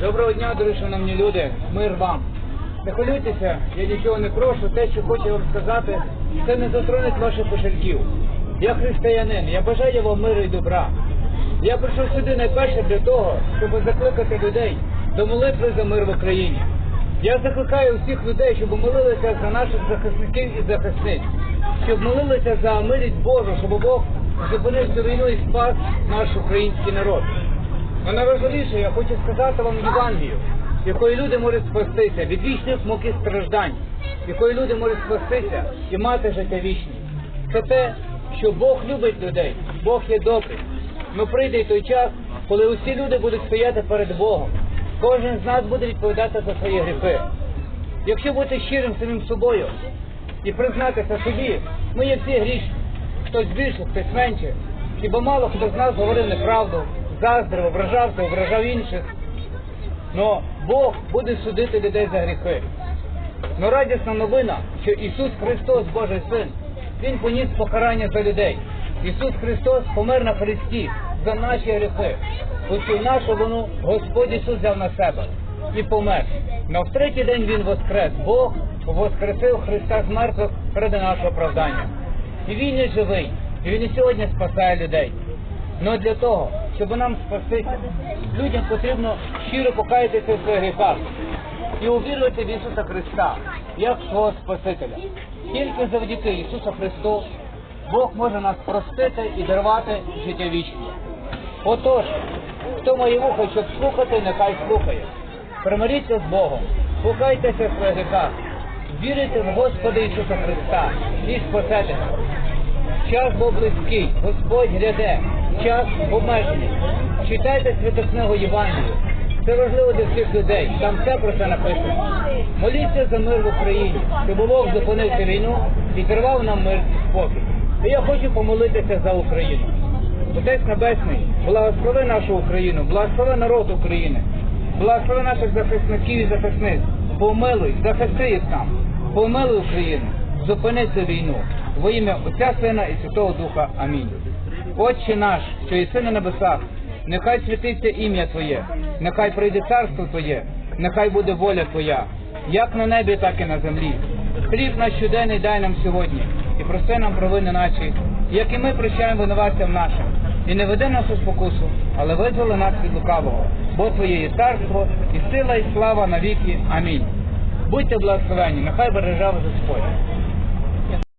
Доброго дня, дорогі шановні люди, мир вам. Не хвилюйтеся, я нічого не прошу, те, що хочу вам сказати, це не затронуть ваших кошельків. Я християнин, я бажаю вам миру і добра. Я прийшов сюди найперше для того, щоб закликати людей до молитви за мир в Україні. Я закликаю всіх людей, щоб молилися за наших захисників і захисниць, щоб молилися за милість Божу, щоб Бог зупинив цю війну і спас наш український народ. А найважливіше, я хочу сказати вам Євангелію, якої люди можуть спастися від вічних мук страждань, якої люди можуть спастися і мати життя вічне. Це те, що Бог любить людей, Бог є добрий. Ну прийде той час, коли усі люди будуть стояти перед Богом. Кожен з нас буде відповідати за свої гріхи. Якщо бути щирим самим собою і признатися собі, ми є всі грішні. Хтось більше, хтось менше. Хіба мало хто з нас говорив неправду, заздрив, ображався, ображав інших. Но Бог буде судити людей за гріхи. Но радісна новина, що Ісус Христос, Божий Син, Він поніс покарання за людей. Ісус Христос помер на Христі за наші гріхи. Оцю нашу вину Господь Ісус взяв на себе і помер. Но в третій день Він воскрес. Бог воскресив Христа з мертвих ради нашого оправдання. І Він є живий, і Він і сьогодні спасає людей. Ну для того, щоб нам спастися, людям потрібно щиро покаятися в своїх гріхах і увірувати в Ісуса Христа як свого Спасителя. Тільки завдяки Ісусу Христу Бог може нас простити і дарувати життя вічне. Отож, хто має вухо, щоб слухати, нехай слухає. Примиріться з Богом, покайтеся в своїх гріхах, вірите в Господа Ісуса Христа і Спасителя. Час був близький, Господь гряде, час обмежений. Читайте святу книгу Євангелію. Це важливо для всіх людей. Там все про це написано. Моліться за мир в Україні, щоб Бог зупинив цю війну і дарував нам мир і спокій. І я хочу помолитися за Україну. Отець Небесний, благослови нашу Україну, благослови народ України, благослови наших захисників і захисниць. Помилуй, захисти їх там, помилуй Україну, зупини цю війну. Во ім'я Отця Сина і Святого Духа. Амінь. Отче наш, що єси на небесах, нехай святиться ім'я Твоє, нехай прийде царство Твоє, нехай буде воля Твоя, як на небі, так і на землі. Хліб наш щоденний дай нам сьогодні, і прости нам провини наші, як і ми прощаємо винуватцям нашим. І не веди нас у спокусу, але визволи нас від лукавого, бо Твоє є царство, і сила, і слава навіки. Амінь. Будьте благословені, нехай береже Господь.